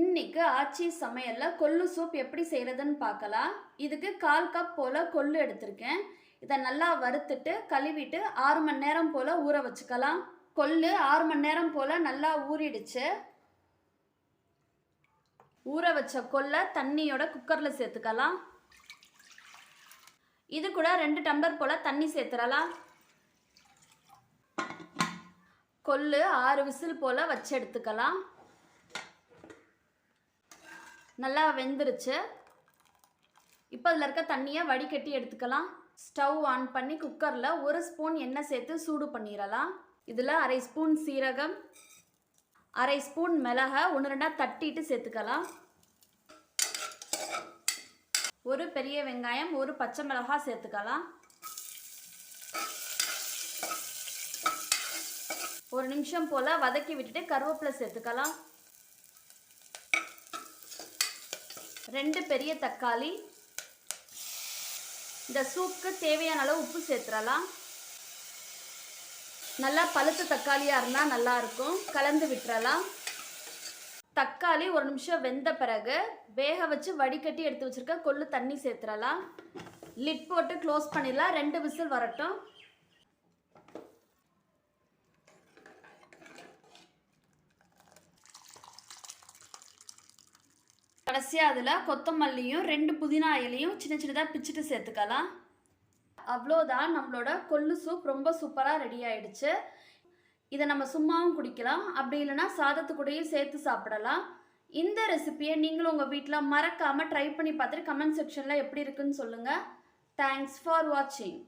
இன்னைக்கு ஆச்சி சமையலில் கொள்ளு சூப் எப்படி செய்கிறதுன்னு பார்க்கலாம். இதுக்கு கால் கப் போல் கொள்ளு எடுத்திருக்கேன். இதை நல்லா வறுத்துட்டு கழுவிட்டு ஆறு மணி நேரம் போல் ஊற வச்சுக்கலாம். கொள்ளு ஆறு மணி நேரம் போல் நல்லா ஊறிடுச்சு. ஊற வச்ச கொல்லை தண்ணியோட குக்கரில் சேர்த்துக்கலாம். இது கூட ரெண்டு டம்ளர் போல் தண்ணி சேர்த்துடலாம். கொள்ளு ஆறு விசில் போல் வச்சு எடுத்துக்கலாம். நல்லா வெந்துருச்சு. இப்போ அதில் இருக்க தண்ணியை வடிகட்டி எடுத்துக்கலாம். ஸ்டவ் ஆன் பண்ணி குக்கரில் ஒரு ஸ்பூன் எண்ணெய் சேர்த்து சூடு பண்ணிடலாம். இதில் அரை ஸ்பூன் சீரகம் அரை ஸ்பூன் மிளகை ஒன்று ரெண்டாக தட்டிட்டு சேர்த்துக்கலாம். ஒரு பெரிய வெங்காயம் ஒரு பச்சை மிளகாய் சேர்த்துக்கலாம். ஒரு நிமிஷம் போல் வதக்கி விட்டுட்டு கருவேப்பிலை சேர்த்துக்கலாம். ரெண்டு பெரிய தக்காளி. இந்த சூப்புக்கு தேவையான அளவு உப்பு சேர்த்துடலாம். நல்லா பழுத்த தக்காளியாக இருந்தால் நல்லாயிருக்கும் கலந்து விட்டுறலாம். தக்காளி ஒரு நிமிஷம் வெந்த பிறகு வேக வச்சு வடிகட்டி எடுத்து வச்சுருக்க கொள்ளு தண்ணி சேர்த்துடலாம். லிட் போட்டு க்ளோஸ் பண்ணிடலாம். ரெண்டு விசில் வரட்டும். கடைசியாக அதில் கொத்தமல்லியும் ரெண்டு புதினா இலையும் சின்ன சின்னதாக பிச்சுட்டு சேர்த்துக்கலாம். அவ்வளோதான் நம்மளோட கொள்ளு சூப் ரொம்ப சூப்பராக ரெடி ஆயிடுச்சு. இதை நம்ம சும்மாவும் குடிக்கலாம். அப்படி இல்லைன்னா சாதத்து சேர்த்து சாப்பிடலாம். இந்த ரெசிபியை நீங்களும் உங்கள் வீட்டில் மறக்காமல் ட்ரை பண்ணி பார்த்துட்டு கமெண்ட் செக்ஷனில் எப்படி இருக்குன்னு சொல்லுங்கள் தேங்க்ஸ் ஃபார் வாட்சிங்